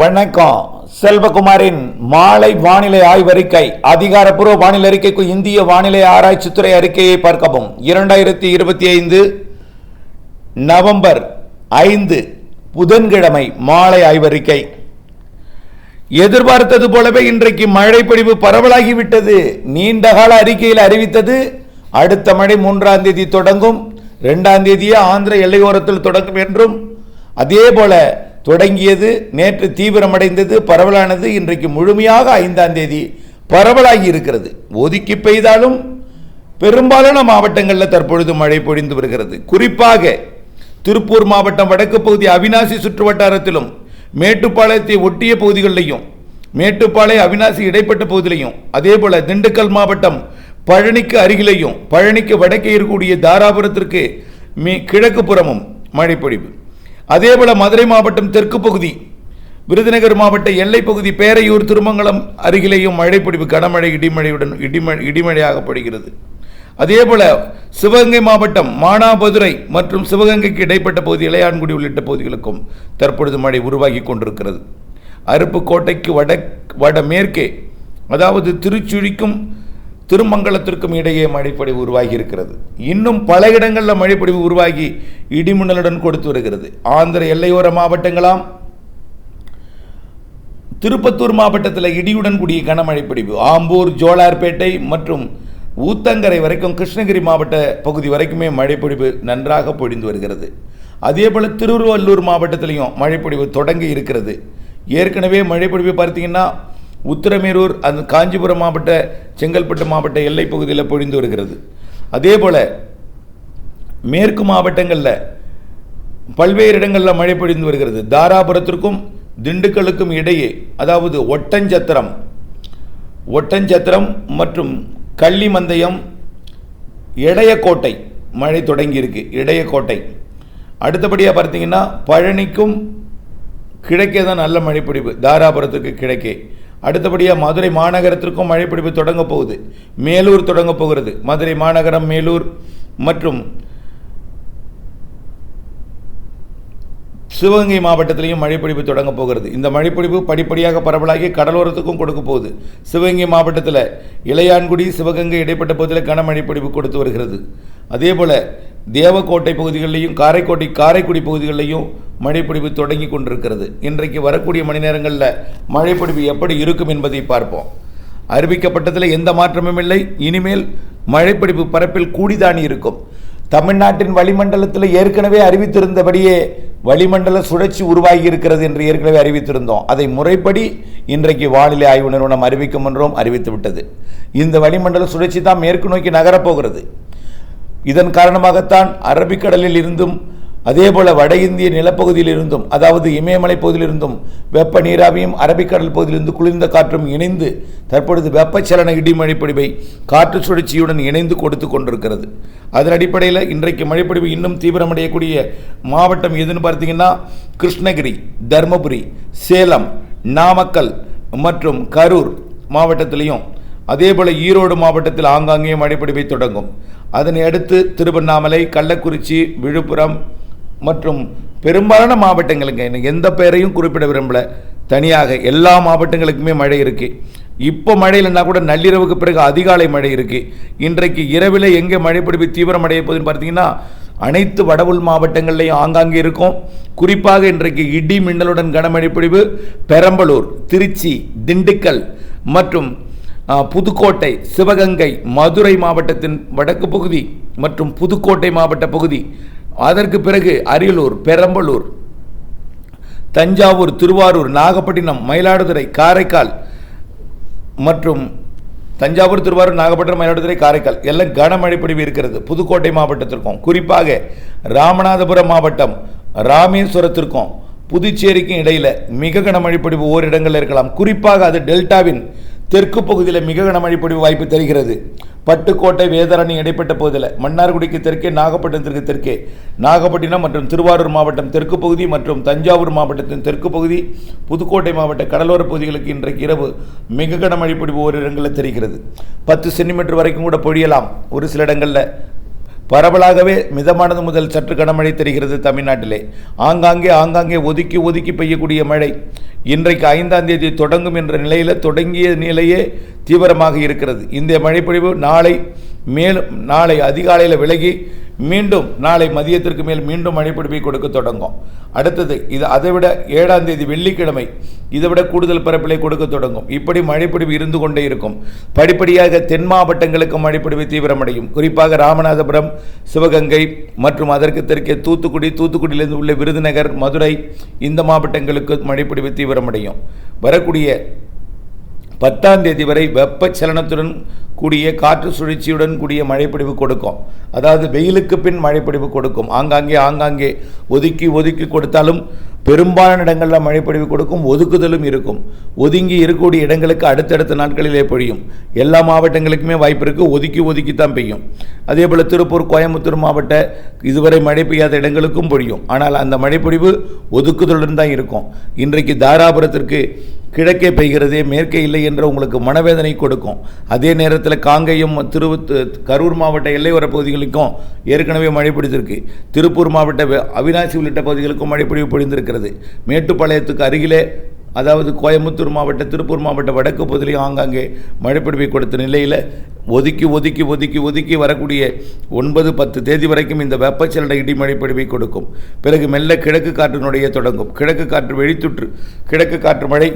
வணக்கம். செல்வகுமாரின் மாலை வானிலை ஆய்வறிக்கை அதிகாரப்பூர்வ வானிலை அறிக்கைக்கு இந்திய வானிலை ஆராய்ச்சித்துறை அறிக்கையை பார்க்கவும். இரண்டாயிரத்தி இருபத்தி ஐந்து நவம்பர் ஐந்து புதன்கிழமை மாலை ஆய்வறிக்கை. எதிர்பார்த்தது போலவே இன்றைக்கு மழை பொழிவு பரவலாகிவிட்டது நீண்டகால அறிக்கையில் அறிவித்தது அடுத்த மழை மூன்றாம் தேதி தொடங்கும் இரண்டாம் தேதியே ஆந்திர எல்லையோரத்தில் தொடங்கும் என்றும் அதே போல தொடங்கியது நேற்று தீவிரமடைந்தது பரவலானது இன்றைக்கு முழுமையாக ஐந்தாம் தேதி பரவலாகி இருக்கிறது. ஒதுக்கி பெய்தாலும் பெரும்பாலான மாவட்டங்களில் தற்பொழுது மழை பொழிந்து வருகிறது. குறிப்பாக திருப்பூர் மாவட்டம் வடக்கு பகுதி அவினாசி சுற்று வட்டாரத்திலும் மேட்டுப்பாளையத்தை ஒட்டிய பகுதிகளிலையும் மேட்டுப்பாளையம் அவினாசி இடைப்பட்ட பகுதியிலையும் அதே போல திண்டுக்கல் மாவட்டம் பழனிக்கு அருகிலேயும் பழனிக்கு வடக்கே இருக்கக்கூடிய தாராபுரத்திற்கு மீ கிழக்கு புறமும் மழை அதேபோல மதுரை மாவட்டம் தெற்கு பகுதி விருதுநகர் மாவட்ட எல்லைப்பகுதி பேரையூர் திருமங்கலம் அருகிலேயும் மழைப்பிடிப்பு கனமழை இடிமழையுடன் இடிமழை இடிமழையாக அதேபோல சிவகங்கை மாவட்டம் மானாபதுரை மற்றும் சிவகங்கைக்கு இடைப்பட்ட பகுதி இளையான்குடி உள்ளிட்ட பகுதிகளுக்கும் தற்பொழுது மழை உருவாகி கொண்டிருக்கிறது. அருப்புக்கோட்டைக்கு வட வடமேற்கே அதாவது திருச்சுழிக்கும் திருமங்கலத்திற்கும் இடையே மழைப்பொழிவு உருவாகி இருக்கிறது இன்னும் பல இடங்களில் மழைப்பொழிவு உருவாகி இடிமின்னலுடன் கொடுத்து வருகிறது. ஆந்திர எல்லையோர மாவட்டங்களாம் திருப்பத்தூர் மாவட்டத்தில் இடியுடன் கூடிய கனமழை பிடிப்பு ஆம்பூர் ஜோலார்பேட்டை மற்றும் ஊத்தங்கரை வரைக்கும் கிருஷ்ணகிரி மாவட்ட பகுதி வரைக்குமே மழைப்பொழிவு நன்றாக பொழிந்து வருகிறது. அதே போல் திருவள்ளூர் மாவட்டத்திலையும் மழைப்பொழிவு தொடங்கி இருக்கிறது. ஏற்கனவே மழைப்பொழிவு பார்த்தீங்கன்னா உத்திரமேரூர் அந்த காஞ்சிபுரம் மாவட்ட செங்கல்பட்டு மாவட்ட எல்லை பகுதியில் பொழிந்து வருகிறது. அதே போல் மேற்கு மாவட்டங்களில் பல்வேறு இடங்களில் மழை பொழிந்து வருகிறது. தாராபுரத்திற்கும் திண்டுக்கலுக்கும் இடையே அதாவது ஒட்டஞ்சத்திரம் ஒட்டஞ்சத்திரம் மற்றும் கள்ளிமந்தயம் இடையக்கோட்டை மழை தொடங்கியிருக்கு. இடையக்கோட்டை. அடுத்தபடியாக பார்த்தீங்கன்னா பழனிக்கும் கிழக்கே தான் நல்ல மழைப்பிடிப்பு தாராபுரத்துக்கு கிழக்கே. அடுத்தபடியாக மதுரை மாநகரத்திற்கும் மழைப்பிடிப்பு தொடங்க போகுது. மேலூர் தொடங்க போகிறது. மதுரை மாநகரம் மேலூர் மற்றும் சிவகங்கை மாவட்டத்திலையும் மழைப்பிடிப்பு தொடங்க போகிறது. இந்த மழைப்பிடிப்பு படிப்படியாக பரவலாகி கடலோரத்துக்கும் கொடுக்க போகுது. சிவகங்கை மாவட்டத்தில் இளையான்குடி சிவகங்கை இடைப்பட்ட பகுதியில் கனமழைப்பிடிப்பு கொடுத்து வருகிறது. அதே போல் தேவக்கோட்டை பகுதிகளிலையும் காரைக்கோட்டை காரைக்குடி பகுதிகளிலையும் மழைப்பிடிப்பு தொடங்கி கொண்டிருக்கிறது. இன்றைக்கு வரக்கூடிய மணி நேரங்களில் மழைப்பிடிப்பு எப்படி இருக்கும் என்பதை பார்ப்போம். அறிவிக்கப்பட்டதில் எந்த மாற்றமும் இல்லை. இனிமேல் மழைப்பிடிப்பு பரப்பில் கூடிதானி இருக்கும். தமிழ்நாட்டின் வளிமண்டலத்தில் ஏற்கனவே அறிவித்திருந்தபடியே வளிமண்டல சுழற்சி உருவாகி இருக்கிறது என்று ஏற்கனவே அறிவித்திருந்தோம். அதை முறைப்படி இன்றைக்கு வானிலை ஆய்வு நிறுவனம் அறிவிக்கும் என்றும் அறிவித்து விட்டது இந்த வளிமண்டல சுழற்சி தான் மேற்கு நோக்கி நகரப்போகிறது இதன் காரணமாகத்தான் அரபிக்கடலில் இருந்தும் அதேபோல வட இந்திய நிலப்பகுதியில் இருந்தும் அதாவது இமயமலை பகுதியிலிருந்தும் வெப்ப நீராவியும் அரபிக்கடல் பகுதியிலிருந்து குளிர்ந்த காற்றும் இணைந்து தற்பொழுது வெப்பச்சலன இடிமழை பொழிவை காற்று சுழற்சியுடன் இணைந்து கொடுத்து கொண்டிருக்கிறது. அதன் அடிப்படையில் இன்றைக்கு மழைப்பொழிவு இன்னும் தீவிரமடையக்கூடிய மாவட்டம் எதுன்னு பார்த்தீங்கன்னா கிருஷ்ணகிரி தருமபுரி சேலம் நாமக்கல் மற்றும் கரூர் மாவட்டத்திலையும் அதேபோல ஈரோடு மாவட்டத்தில் ஆங்காங்கே மழைப்பொழிவை தொடங்கும். அதனை அடுத்து திருவண்ணாமலை கள்ளக்குறிச்சி விழுப்புரம் மற்றும் பெரும்பாலான மாவட்டங்களுக்கு எனக்கு எந்த பெயரையும் குறிப்பிட விரும்பல. தனியாக எல்லா மாவட்டங்களுக்குமே மழை இருக்கு. இப்போ மழை இல்லைன்னா கூட நள்ளிரவுக்கு பிறகு அதிகாலை மழை இருக்கு. இன்றைக்கு இரவில் எங்கே மழைப்பிடிப்பு தீவிரமடைய போகுதுன்னு பார்த்தீங்கன்னா அனைத்து வடவுள் மாவட்டங்கள்லையும் ஆங்காங்கே இருக்கும். குறிப்பாக இன்றைக்கு இடி மின்னலுடன் கனமழை பிடிவு பெரம்பலூர் திருச்சி திண்டுக்கல் மற்றும் புதுக்கோட்டை சிவகங்கை மதுரை மாவட்டத்தின் வடக்கு பகுதி மற்றும் புதுக்கோட்டை மாவட்ட பகுதி. அதற்கு பிறகு அரியலூர் பெரம்பலூர் தஞ்சாவூர் திருவாரூர் நாகப்பட்டினம் மயிலாடுதுறை காரைக்கால் மற்றும் தஞ்சாவூர் திருவாரூர் நாகப்பட்டினம் மயிலாடுதுறை காரைக்கால். எல்லாம் கனமழை பொழிவு இருக்கிறது. புதுக்கோட்டை மாவட்டத்திற்கும். குறிப்பாக ராமநாதபுரம் மாவட்டம் ராமேஸ்வரத்திற்கும் புதுச்சேரிக்கும் இடையில் மிக கனமழை பொழிவு ஓரிடங்கள் இருக்கலாம். குறிப்பாக அது டெல்டாவின் தெற்கு பகுதியில் மிக கனமழை பொழிவு வாய்ப்பு தருகிறது. பட்டுக்கோட்டை வேதாரணி இடைப்பட்ட பகுதியில் மன்னார்குடிக்கு தெற்கே நாகப்பட்டினத்திற்கு தெற்கே நாகப்பட்டினம் மற்றும் திருவாரூர் மாவட்டம் தெற்கு பகுதி மற்றும் தஞ்சாவூர் மாவட்டத்தின் தெற்கு பகுதி புதுக்கோட்டை மாவட்ட கடலோர பகுதிகளுக்கு இன்றைக்கு இரவு மிக கனமழை பொழிவு இடங்களில் தெரிகிறது. பத்து சென்டிமீட்டர் வரைக்கும் கூட பொழியலாம். ஒரு சில இடங்களில் பரவலாகவே மிதமானது முதல் சற்று கனமழை தெரிகிறது தமிழ்நாட்டிலே. ஆங்காங்கே ஆங்காங்கே ஒதுக்கி ஒதுக்கி பெய்யக்கூடிய மழை இன்றைக்கு ஐந்தாம் தேதி தொடங்கும் என்ற நிலையில் தொடங்கிய நிலையே தீவிரமாக இருக்கிறது. இந்த மழைப்பொழிவு நாளை மேலும் நாளை அதிகாலையில் விலகி மீண்டும் நாளை மதியத்திற்கு மேல் மீண்டும் மழைப்பிடிப்பை கொடுக்க தொடங்கும். அடுத்தது இது அதைவிட ஏழாம் தேதி வெள்ளிக்கிழமை இதைவிட கூடுதல் பரப்பிலை கொடுக்க தொடங்கும். இப்படி மழைப்பிடிவு இருந்து கொண்டே இருக்கும். படிப்படியாக தென் மாவட்டங்களுக்கு மழைப்பிடிவு தீவிரமடையும். குறிப்பாக ராமநாதபுரம் சிவகங்கை மற்றும் அதற்கு தெற்கே தூத்துக்குடி தூத்துக்குடியிலிருந்து உள்ள விருதுநகர் மதுரை இந்த மாவட்டங்களுக்கு மழைப்பிடிவு தீவிரமடையும். வரக்கூடிய பத்தாம் தேதி வரை வெப்பச்சலனத்துடன் கூடிய காற்று சுழற்சியுடன் கூடிய மழைப்பிடிவு கொடுக்கும். அதாவது வெயிலுக்கு பின் மழைப்பிடிவு கொடுக்கும். ஆங்காங்கே ஆங்காங்கே ஒதுக்கி ஒதுக்கி கொடுத்தாலும் பெரும்பாலான இடங்களில் மழைப்பொழிவு கொடுக்கும் ஒதுக்குதலும் இருக்கும். ஒதுங்கி இருக்கக்கூடிய இடங்களுக்கு அடுத்தடுத்த நாட்களிலே பொழியும். எல்லா மாவட்டங்களுக்குமே வாய்ப்பு இருக்குது ஒதுக்கி ஒதுக்கி தான் பெய்யும். அதே போல் திருப்பூர் கோயம்புத்தூர் மாவட்ட இதுவரை மழை பெய்யாத இடங்களுக்கும் பொழியும். ஆனால் அந்த மழைப்பொழிவு ஒதுக்குதலுடன் தான் இருக்கும். இன்றைக்கு தாராபுரத்திற்கு கிழக்கே பெய்கிறதே மேற்கே இல்லை என்ற உங்களுக்கு மனவேதனை கொடுக்கும். அதே நேரத்தில் காங்கேயம் திருவத்து கரூர் மாவட்ட எல்லையோர பகுதிகளுக்கும் ஏற்கனவே மழை பிடித்திருக்கு திருப்பூர் மாவட்ட வெ- அவினாசி உள்ளிட்ட பகுதிகளுக்கும் மழை பொழிவு இருக்கிறது. மேட்டுப்பாளையத்துக்கு அருகிலே அதாவது கோயம்புத்தூர் மாவட்டம் திருப்பூர் மாவட்டம் வடக்கு பகுதியிலையும் ஆங்காங்கே மழைப்பிடிப்பை கொடுத்த நிலையில் ஒதுக்கி ஒதுக்கி ஒதுக்கி ஒதுக்கி வரக்கூடிய ஒன்பது பத்து தேதி வரைக்கும் இந்த வெப்பச்சலன இடி மழைப்பிடிப்பை கொடுக்கும். பிறகு மெல்ல கிழக்கு காற்றினுடைய தொடங்கும். கிழக்கு காற்று வெளித்துற்று கிழக்கு காற்று மழை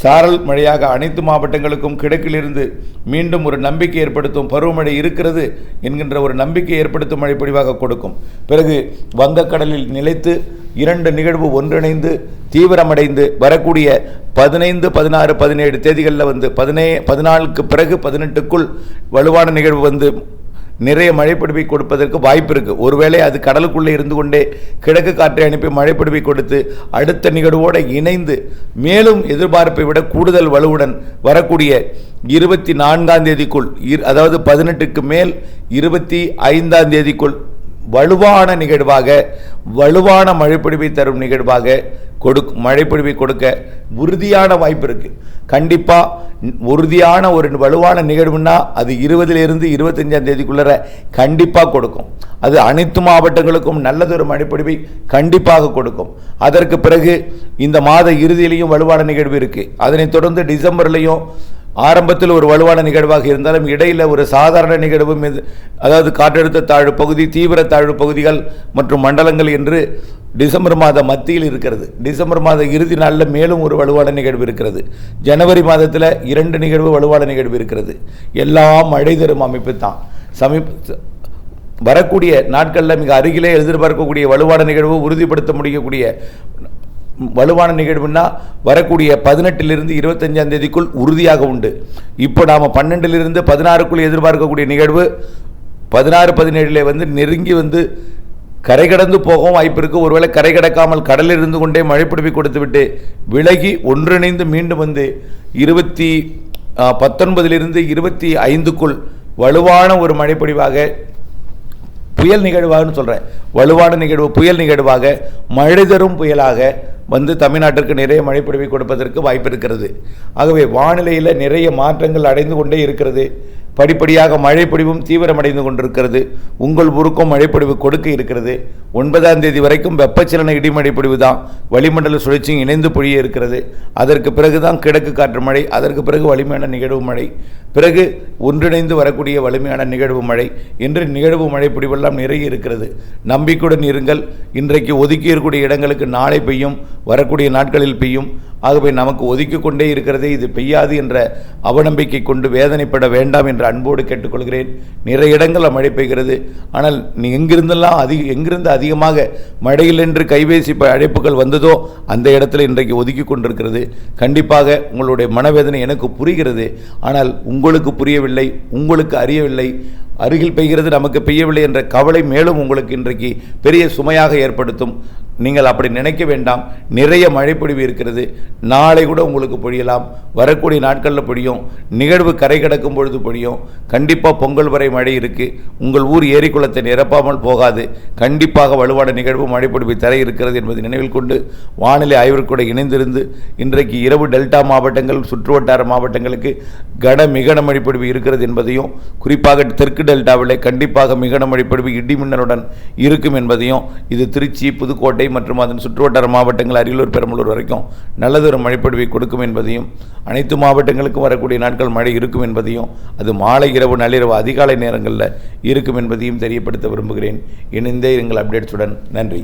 சாரல் மழையாக அனைத்து மாவட்டங்களுக்கும் கிழக்கிலிருந்து மீண்டும் ஒரு நம்பிக்கை ஏற்படுத்தும் பருவமழை இருக்கிறது என்கின்ற ஒரு நம்பிக்கை ஏற்படுத்தும் மழை பொழிவாக கொடுக்கும். பிறகு வங்கக்கடலில் நிலைத்து இரண்டு நிகழ்வு ஒன்றிணைந்து தீவிரமடைந்து வரக்கூடிய பதினைந்து பதினாறு பதினேழு தேதிகளில் வந்து பதினே பதினாலுக்கு பிறகு பதினெட்டுக்குள் வலுவான நிகழ்வு வந்து நிறைய மழைப்பிடிப்பை கொடுப்பதற்கு வாய்ப்பு இருக்குது ஒருவேளை அது கடலுக்குள்ளே இருந்து கொண்டே கிழக்கு காற்றை அனுப்பி மழைப்பிடிப்பை கொடுத்து அடுத்த நிகழ்வோடு இணைந்து மேலும் எதிர்பார்ப்பை விட கூடுதல் வலுவுடன் வரக்கூடிய இருபத்தி நான்காம் தேதிக்குள் இரு- அதாவது பதினெட்டுக்கு மேல் இருபத்தி ஐந்தாம் தேதிக்குள் வலுவான நிகழ்வாக வலுவான மழைப்பிடிவை தரும் நிகழ்வாக கொடுக் மழைப்பிடிவை கொடுக்க உறுதியான வாய்ப்பு இருக்குது கண்டிப்பாக உறுதியான ஒரு வலுவான நிகழ்வுன்னா அது இருபதுலேருந்து இருபத்தஞ்சாம் தேதிக்குள்ளே கண்டிப்பாக கொடுக்கும். அது அனைத்து மாவட்டங்களுக்கும் நல்லதொரு மழைப்பிடிவை கண்டிப்பாக கொடுக்கும். அதற்கு பிறகு இந்த மாத இறுதியிலையும் வலுவான நிகழ்வு இருக்குது அதனைத் தொடர்ந்து டிசம்பர்லேயும் ஆரம்பத்தில் ஒரு வலுவான நிகழ்வாக இருந்தாலும் இடையில் ஒரு சாதாரண நிகழ்வு மீது அதாவது காற்றழுத்த தாழ்வு பகுதி தீவிர தாழ்வு பகுதிகள் மற்றும் மண்டலங்கள் என்று டிசம்பர் மாத மத்தியில் இருக்கிறது. டிசம்பர் மாத இறுதி நாளில் மேலும் ஒரு வலுவான நிகழ்வு இருக்கிறது. ஜனவரி மாதத்தில் இரண்டு நிகழ்வு வலுவான நிகழ்வு இருக்கிறது. எல்லாம் மழை தரும் அமைப்பு தான். சமீப வரக்கூடிய நாட்களில் மிக அருகிலே எதிர்பார்க்கக்கூடிய வலுவான நிகழ்வு உறுதிப்படுத்த முடியக்கூடிய வலுவான நிகழ்வுன்னா வரக்கூடிய பதினெட்டிலிருந்து இருபத்தஞ்சாம் தேதிக்குள் உறுதியாக உண்டு. இப்போ நாம் பன்னெண்டிலிருந்து பதினாறுக்குள் எதிர்பார்க்கக்கூடிய நிகழ்வு பதினாறு பதினேழில் வந்து நெருங்கி வந்து கரை கடந்து போகவும் வாய்ப்பு இருக்குது ஒருவேளை கரை கடக்காமல் கடலில் இருந்து கொண்டே மழைப்பிடிப்பை கொடுத்துவிட்டு விலகி ஒன்றிணைந்து மீண்டும் வந்து இருபத்தி பத்தொன்பதிலிருந்து இருபத்தி ஐந்துக்குள் வலுவான ஒரு மழைப்பொழிவாக புயல் நிகழ்வாகன்னு சொல்கிறேன் வலுவான நிகழ்வு புயல் நிகழ்வாக மழை தரும் புயலாக வந்து தமிழ்நாட்டிற்கு நிறைய மழைப்பொழிவை கொடுப்பதற்கு வாய்ப்பு இருக்கிறது. ஆகவே வானிலையில் நிறைய மாற்றங்கள் அடைந்து கொண்டே இருக்கிறது. படிப்படியாக மழைப்பொழிவும் தீவிரமடைந்து கொண்டிருக்கிறது. உங்கள் ஊருக்கும் மழைப்பொழிவு கொடுக்க இருக்கிறது. ஒன்பதாம் தேதி வரைக்கும் வெப்பச்சலன இடிமழை பொழிவு தான் வளிமண்டல சுழற்சியும் இணைந்து பொழிய இருக்கிறது. அதற்கு பிறகு தான் கிழக்கு காற்று மழை அதற்கு பிறகு வலிமையான நிகழ்வு மழை. பிறகு ஒன்றிணைந்து வரக்கூடிய வலிமையான நிகழ்வு மழை. இன்று நிகழ்வு மழை நிறைய இருக்கிறது. நம்பிக்கையுடன் இருங்கள். இன்றைக்கு ஒதுக்கி இருக்கக்கூடிய இடங்களுக்கு நாளை பெய்யும். வரக்கூடிய நாட்களில் பெய்யும். ஆகவே நமக்கு ஒதுக்கிக்கொண்டே இருக்கிறதே இது பெய்யாது என்ற அவநம்பிக்கை கொண்டு வேதனைப்பட வேண்டாம் என்று அன்போடு கேட்டுக்கொள்கிறேன். நிறைய இடங்களில் மழை பெய்கிறது. ஆனால் நீ எங்கிருந்தெல்லாம் அதிக எங்கிருந்து அதிகமாக மழையில் என்று கைபேசி ப- அழைப்புகள் வந்ததோ அந்த இடத்துல இன்றைக்கு ஒதுக்கி கொண்டிருக்கிறது. கண்டிப்பாக உங்களுடைய மனவேதனை எனக்கு புரிகிறது. ஆனால் உங்களுக்கு புரியவில்லை உங்களுக்கு அறியவில்லை. அருகில் பெய்கிறது நமக்கு பெய்யவில்லை என்ற கவலை மேலும் உங்களுக்கு இன்றைக்கு பெரிய சுமையாக ஏற்படுத்தும். நீங்கள் அப்படி நினைக்க வேண்டாம். நிறைய மழைப்பொழிவு இருக்கிறது. நாளை கூட உங்களுக்கு பொழியலாம். வரக்கூடிய நாட்களில் பொழியும். நிகழ்வு கரை கடக்கும் பொழுது பொழியும். கண்டிப்பாக பொங்கல் வரை மழை இருக்குது உங்கள் ஊர் ஏரிக்குளத்தை நிரப்பாமல் போகாது. கண்டிப்பாக வலுவான நிகழ்வு மழைப்பொழிவு தர இருக்கிறது என்பதை நினைவில் கொண்டு வானிலை ஆய்விற்கூட இணைந்திருந்து இன்றைக்கு இரவு டெல்டா மாவட்டங்கள் சுற்றுவட்டார மாவட்டங்களுக்கு கன மிகன மழைப்பொழிவு இருக்கிறது என்பதையும் குறிப்பாக தெற்கு டெல்டாவிலே கண்டிப்பாக மிக கனமழை பொழிவு இடி மின்னலுடன் இருக்கும் என்பதையும் இது திருச்சி புதுக்கோட்டை மற்றும் அதன் சுற்றுவட்டார மாவட்டங்கள் அரியலூர் பெரம்பலூர் வரைக்கும் நல்லதொரு மழைப்பொழிவை கொடுக்கும் என்பதையும் அனைத்து மாவட்டங்களுக்கும் வரக்கூடிய நாட்கள் மழை இருக்கும் என்பதையும் அது மாலை இரவு நள்ளிரவு அதிகாலை நேரங்களில் இருக்கும் என்பதையும் தெரியப்படுத்த விரும்புகிறேன். இணைந்தே எங்கள் அப்டேட்ஸுடன். நன்றி.